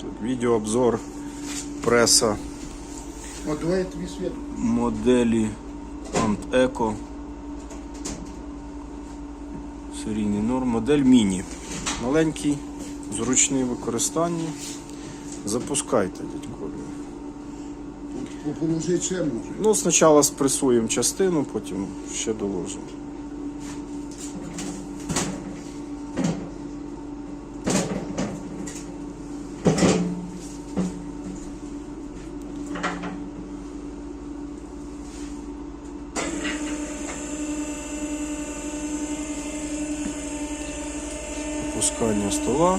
Тут відеообзор преса От давай я тобі світ. моделі Ant Eco. Серійний норм. Модель міні. Маленький, зручний в використанні. Запускайте, дядько. Поположи ще може. Ну, спочатку спресуємо частину, потім ще доложимо. Опускання стола.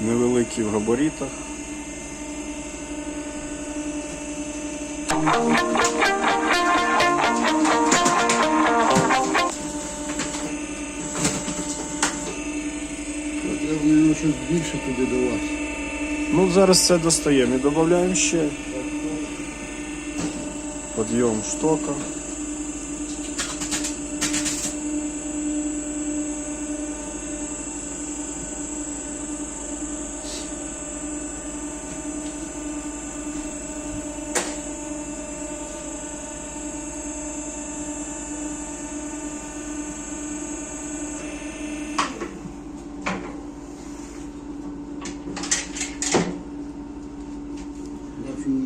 Невеликий в габаритах. Треба мені щось більше туди до вас. Ну, зараз це достаємо і додаємо ще. Подйом штока.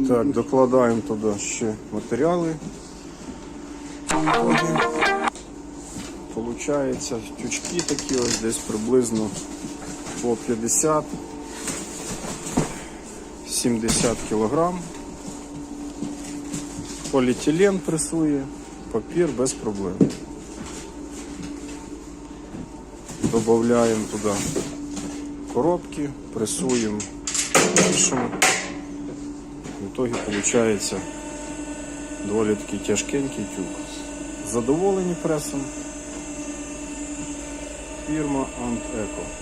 Так, докладаємо туди ще матеріали. Получається тючки такі ось десь приблизно по 50 70 кілограм. Поліетилен пресує, папір без проблем. Добавляємо туди коробки, пресуємо більшому. В итоге получается доволі такий тяжкенький тюк. Задоволені пресом. Фірма Ant Eco.